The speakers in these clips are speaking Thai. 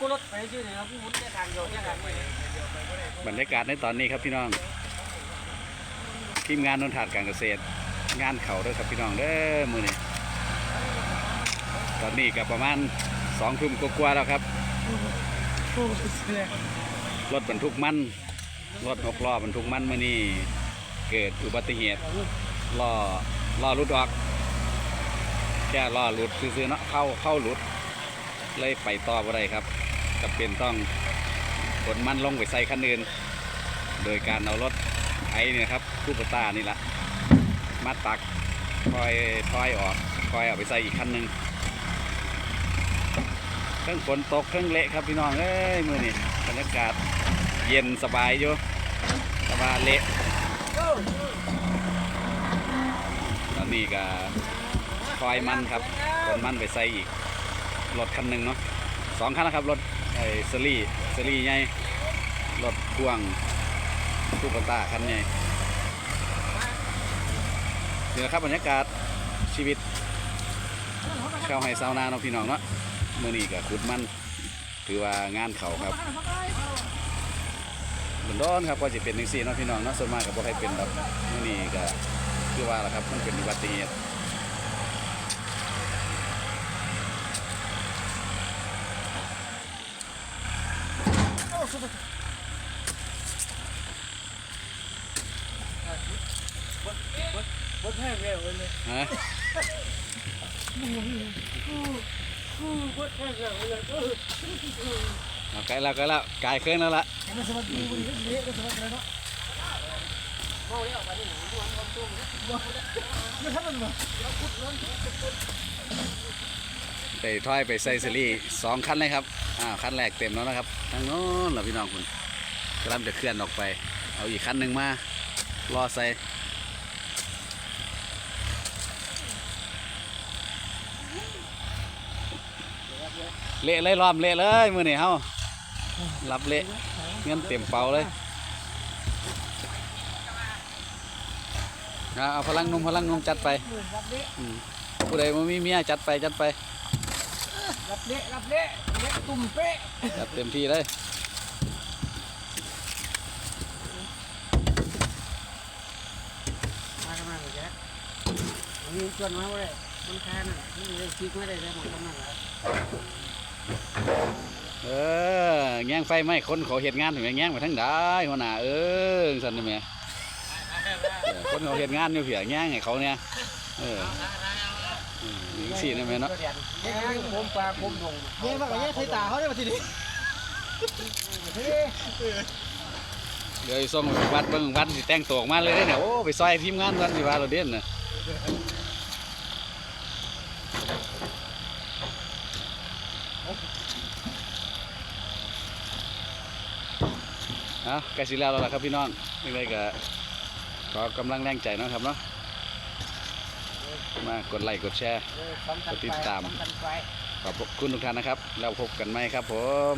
กูรถไปชื่อเนี่ยพี่มุนแค่ทางเดียวแค่ทางเดียวบรรยากาศในตอนนี้ครับพี่น้อง ทีมงานนนทาดการเกษตร งานเขาเด้อครับพี่น้องเด้อมือนี้ตอนนี้ก็ประมาณสองทุ่มกว่าๆแล้วครับรถบรรทุกมันรถหกล้อบรรทุกมันมื่อนี้เกิดอุบัติเหตุล้อล้อหลุดออกแค่ล้อหลุดซื้อๆเนาะเข้าเข้าหลุดเลยไปต่อบ่ได้ครับ จำเป็นต้องขนมันลงไปใส่คันอื่น โดยการเอารถไถเนี่ยครับคูปตานี่แหละมาตักคอยถอยออกคอยเอาไปใส่อีกคันหนึ่งเครื่องฝนตกเครื่องเละครับพี่น้องเอ้ยมือนี่บรรยากาศเย็นสบายอยู่สบายเละตอนนี้ก็คอยมันครับขนมันไปใส่อีกรถคันหนึ่งเนาะสองคันนะครับรถ อ้เซรี่เซรี่ใหญ่รถพ่วงคูปต้าคันใหญ่นี่แหละครับบรรยากาศชีวิตชาวไฮซาวนาเนาะพี่น้องเนาะเมื่อนี้ก็ขุดมันถือว่างานเขาครับมันร้อนครับก็จะเป็นหนึ่งสี่เนาะพี่น้องเนาะส่วนมากก็บ่ให้เป็นแบบเมื่อนี้ก็คือว่าละครับมันเป็นอุบัติเหตุ รถแห้งแล้วเลยฮะรถแห้งแล้วเลยเออเอา ไปถ้อยไปใส่ซีรีสองคันเลยครับอ่าคันแรกเต็มแล้วนะครับทางโน้นเรอพี่น้องคุณกำลังจะเคลื่อนออกไป เอาอีกคันหนึ่งมารอใส่เละเลยล้อมเละเลยมือนี่เฮารับเละเงินเต็มเป่าเลยเอาพลังนุ่มพลังนุ่มจัดไปผู้ใดบ่มีเมียจัดไปจัดไป รับเละรับเละเละตุ่มเป๊ะจัดเต็มที่เลยมาทำไมเหรอจ๊ะมีชวนมาเลยมันแค่นั้นนี่เลยคิดไม่ได้เลยหมดตรงนั้นแหละเออแง่งไฟไหมคนเขาเห็ดงานถึงแง่งไปทั้งได้หัวหน้าเออสันนี่แหม่เออคนเขาเห็ดงานอยู่เผียแง่งให้เขาเนี่ยเออ อืมนี่สี่นี่แหม่เนาะเย้ผมปลาผมดงเย้มากกว่าเย้ใส่ตาเขาได้มาทีนี้เดี๋ยวส่งไปวัดเบิ่งวัดสิแต่งตัวออกมาเลยเด้อเนี่ยโอ้ไปซอยทีมงานกันสิว่าเราเด่นน่ะเอาใกล้สิแล้วแล้วล่ะครับพี่น้องยังไงก็ขอกำลังแรงใจเนาะครับเนาะ มากดไลค์กดแชร์กดติดตาม ขอบคุณทุกท่านนะครับ แล้วพบกันไหมครับผม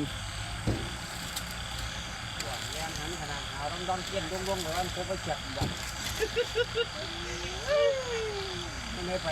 แรงหันขนาดหาวดอนเกียนดงๆแบบว่าผมไปเจ็บแบบไม่ไป